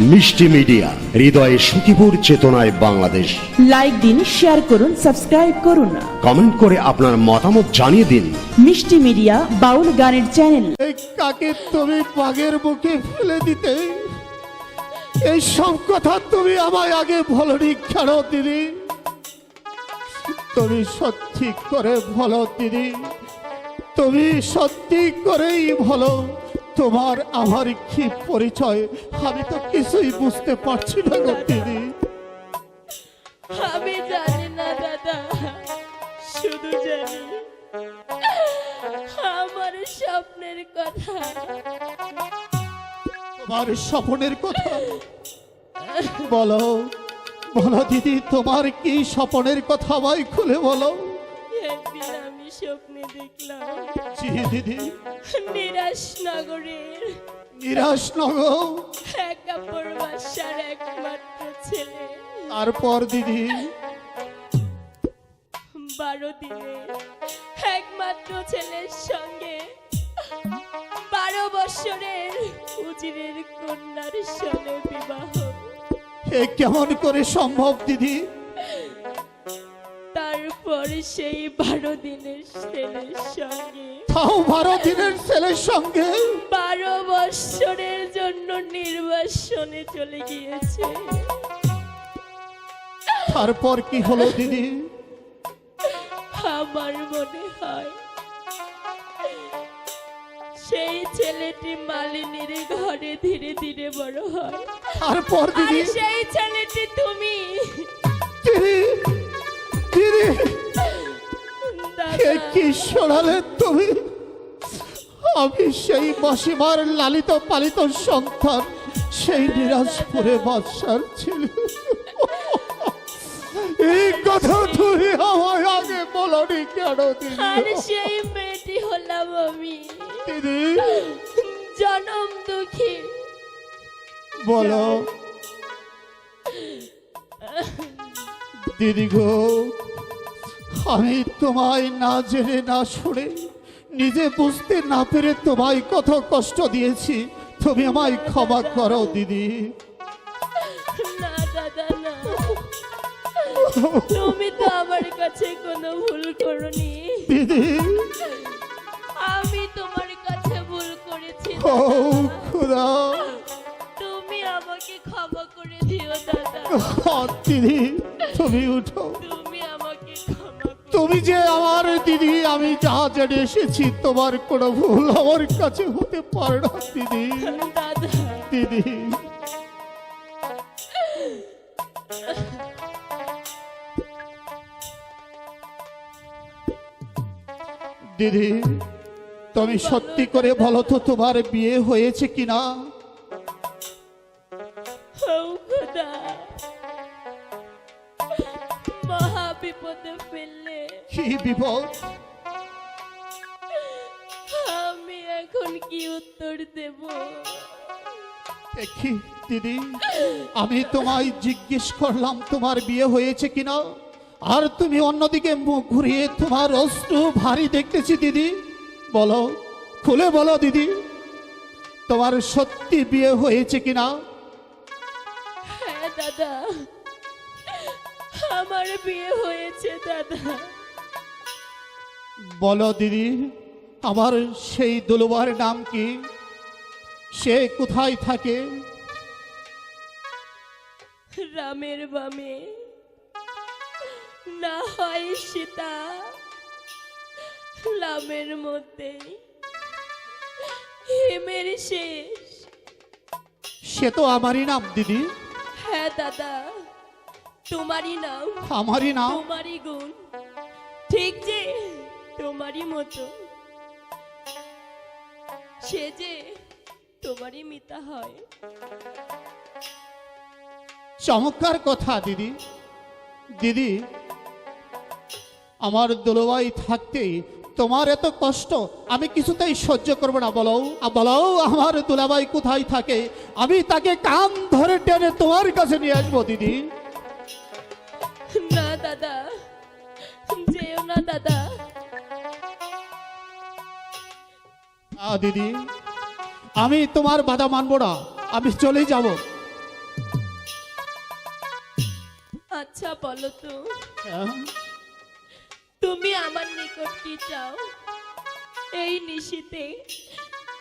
মিষ্টি মিডিয়া হৃদয়ে সুখীপুর চেতনায় বাংলাদেশ। লাইক দিন শেয়ার করুন সাবস্ক্রাইব করুন কমেন্ট করে আপনার মতামত জানিয়ে দিন। মিষ্টি মিডিয়া বাউল গানের চ্যানেল কাকে তুমি বাঘের মুখে ফেলে দিতে? এই সব কথা তুমি আমায় আগে বলনি কেন দিদি? তুমি সত্যি করে ভালো দিদি। তুমি সত্যি করেই বলো তোমার আমার কি পরিচয়? আমি তো কিছুই বুঝতে পারছি না গো দিদি। আমি জানি না দাদা শুধু জানি আমার স্বপ্নের কথা। তোমার স্বপ্নের কথা? বলো বলো দিদি তোমার কি স্বপ্নের কথা আমায় খুলে বলো? স্বপ্নে দেখলাম। জি দিদি নিরাশ নগরের। নিরাশ নগর। এক কাপড় বাসার একমাত্র ছেলে। তারপর দিদি? বারো দিনে একমাত্র ছেলের সঙ্গে বারো বছরের উজিরের কন্যার সঙ্গে বিবাহ। এ কেমন করে সম্ভব দিদি? সেই বারো দিনের ছেলের সঙ্গে। তাও বারো দিনের ছেলের সঙ্গে? বারো বৎসরের জন্য নির্বাসনে চলে গিয়েছে। তারপর কি হলো দিদি? আমার মনে হয় সেই ছেলেটি মালিনীর ঘরে ধীরে ধীরে বড় হয়। তারপর দিদি? সেই ছেলেটি তুমি। দিদি দাদা কি শোনালে তুমি? আমি সেই মাসিমার লালিত পালিত সন্তান সেই নিরাজপুরে বাদশার ছেলে। এই কথা তুমি আমায় আগে বলনি কেন দিদি? সেই মেয়েটি হলাম আমি। দিদি? জনম দুঃখী। বলো। দিদি গো আমি তোমায় না জেনে না শুনে নিজে বুঝতে না পেরে তোমায় কত কষ্ট দিয়েছি। তুমি আমায় ক্ষমা করো দিদি। না দাদা না। তুমি তো আমার কাছে কোনো ভুল করনি। দিদি। আমি তোমার কাছে ভুল করেছি ও। খুদা তুমি আমাকে ক্ষমা করে দিও দাদা। দিদি তুমি উঠো। তুমি যে আমার দিদি, আমি যা জেনে এসেছি, তোমার কোনো ভুল আমার কাছে হতে পারে না, দিদি। দিদি। দিদি, তুমি সত্যি করে বলো তো, তোমার বিয়ে হয়েছে কিনা? বিপদ। আমি এখন কি উত্তর দেব? দেখি দিদি আমি তোমায় জিজ্ঞেস করলাম তোমার বিয়ে হয়েছে কিনা। আর তুমি অন্যদিকে মুখ ঘুরিয়ে তোমার অস্ত্র ভারী দেখতেছি দিদি। বলো খুলে বলো দিদি তোমার সত্যি বিয়ে হয়েছে কিনা? হ্যাঁ দাদা। আমার বিয়ে হয়েছে দাদা। বলো দিদি আমার সেই দুলবার নাম কি? সে কোথায় থাকে? রামের বামে। না হয় সীতা লামের মধ্যে হেমের শেষ। সে তো আমারই নাম দিদি। হ্যাঁ দাদা তোমারই নাম। আমারই নাম। তোমারই গুণ। ঠিক যে তোমারই মতো। সে যে তোমারই মিতা হয়। চমৎকার কথা দিদি। দিদি আমার দোলবাই থাকতেই তোমার এত কষ্ট আমি কিছুতেই সহ্য করব না বলো। বলো আমার দুলাবাই কোথায় থাকে? আমি তাকে কান ধরে টেনে তোমার কাছে নিয়ে আসব দিদি। না দাদা। যেও না দাদা। দিদি। আমি তোমার বাধা মানব না। আমি চলেই যাব। আচ্ছা বলো তো। হ্যাঁ? তুমি আমার নিকট কি চাও? এই নিশিতে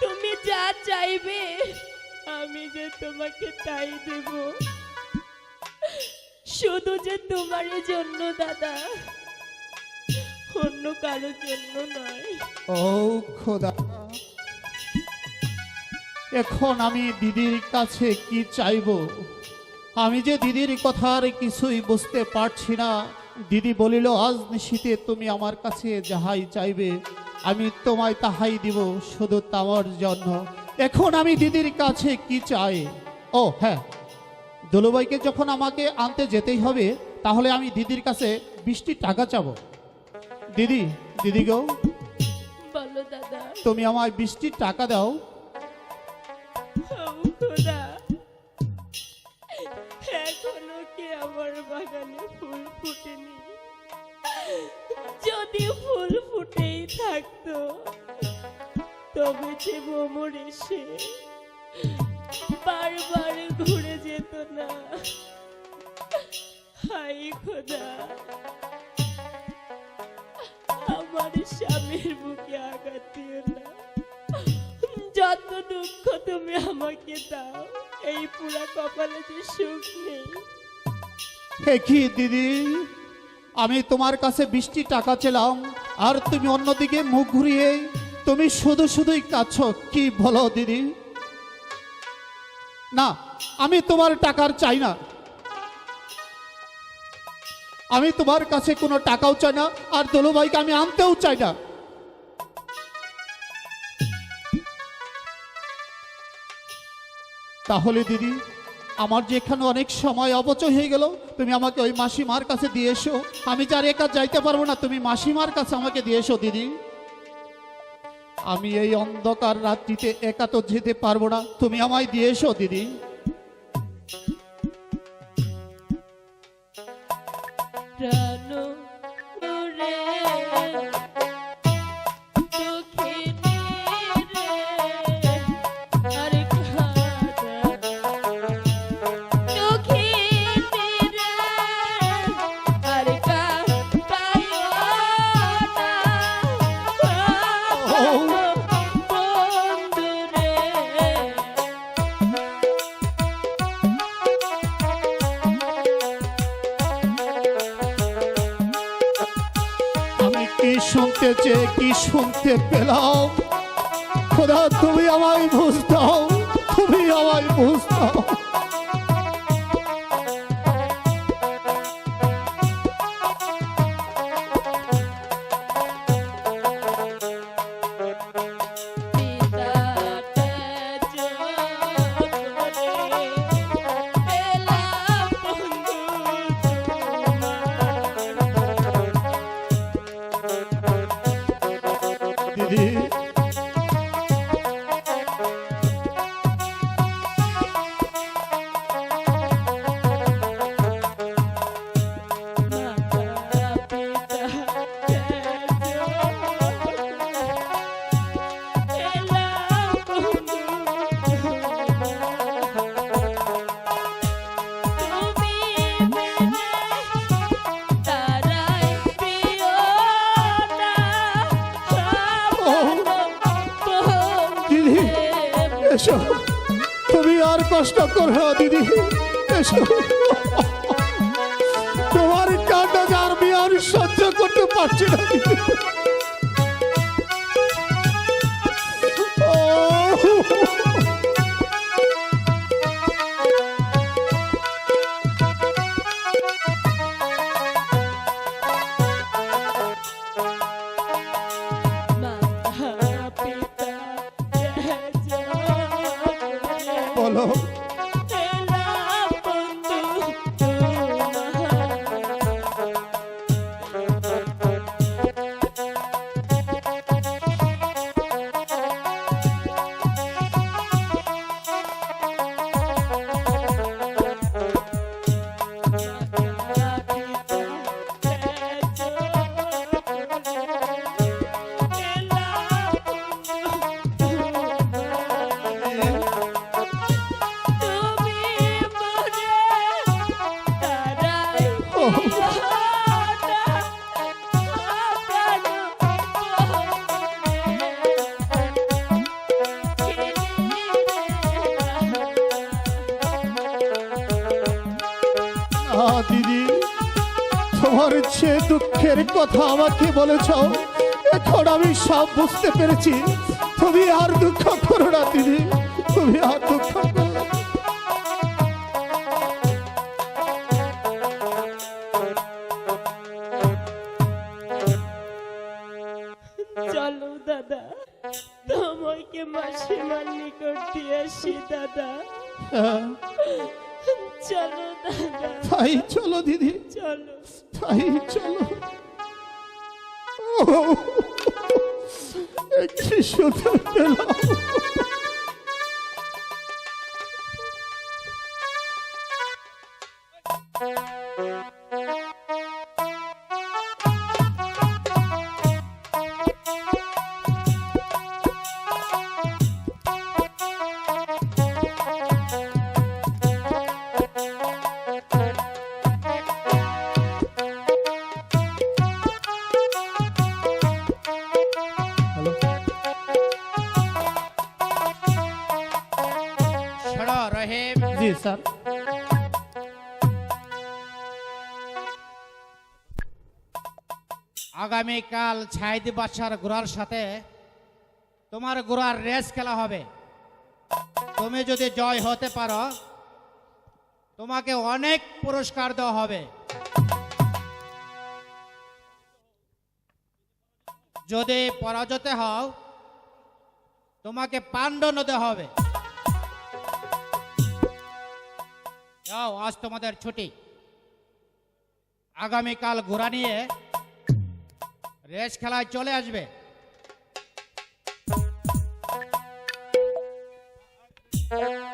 তুমি যা চাইবে আমি যে তোমাকে তাই দেব। শুধু যে তোমার জন্য দাদা। অন্য কারোর জন্য নয়। ও খোদা। এখন আমি দিদির কাছে কি চাইব? আমি যে দিদির কথার কিছুই বুঝতে পারছি না। দিদি বলিল, আজ নিশীতে তুমি আমার কাছে যাহাই চাইবে, আমি তোমায় তাহাই দিব শুধু তামার জন্য। এখন আমি দিদির কাছে কি চাই? ও হ্যাঁ। দুলুবাইকে যখন আমাকে আনতে যেতেই হবে, তাহলে আমি দিদির কাছে বৃষ্টি টাকা চাবো। দিদি দিদি গো। বলো দাদা। তুমি আমায় বৃষ্টির টাকা দাও। এখনও কি আমার বাগানে ফুল ফুটেনি? যদি ফুল ফুটেই থাকতো তবে যে ভ্রমর এসে বারবার ঘুরে যেত না। হাই খোদা। আমার স্বামীর আঘাত যত দুঃখ তুমি আমাকে দাও, এই পুরা কপালে যে সুখ নেই। দিদি, আমি তোমার কাছে বৃষ্টি টাকা চেলাম, আর তুমি অন্যদিকে মুখ ঘুরিয়ে তুমি শুধু শুধুই কাছ কি বলো দিদি? না, আমি তোমার টাকার চাই না। আমি তোমার কাছে কোনো টাকাও চাই না, আর দোলুভাইকে আমি আনতেও চাই না। তাহলে দিদি, আমার যে এখানে অনেক সময় অপচয় হয়ে গেল, তুমি আমাকে ওই মাসিমার কাছে দিয়ে এসো। আমি যার একা যাইতে পারব না, তুমি মাসিমার কাছে আমাকে দিয়ে এসো, দিদি। আমি এই অন্ধকার রাত্রিতে একা তো যেতে পারব না, তুমি আমায় দিয়ে এসো, দিদি। প্রাণ রে শুনতে চেয়ে কি শুনতে পেলাম? খোদা তুমি আমায় বুঝ দাও তুমি আমায় বুঝ দাও। এসো। তুমি আর কষ্ট করো দিদি। এসো। তোমার কান্না যার আমি আর সহ্য করতে পারছি না কথা আমাকে বলেছ। এখন আমি সব বুঝতে পেরেছি। তুমি আর দুঃখ করো না দিদি। তুমি আর দুঃখ। চলো দাদা। তোমাকে মাসিমার নিকট দিয়ে আসি দাদা। হ্যাঁ, চলো দাদা। তাই চলো দিদি। চলো। তাই চলো। পেলাম আগামীকাল ছাইদি বাচ্চার গোড়ার সাথে তোমার গোড়ার রেস খেলা হবে। তুমি যদি জয় হতে পারো, তোমাকে অনেক পুরস্কার দেওয়া হবে। যদি পরাজিত হও, তোমাকে পাণ্ডন দেওয়া হবে। যাও, আজ তোমাদের ছুটি। আগামীকাল ঘোড়া নিয়ে রেস খেলায় চলে আসবে Thank.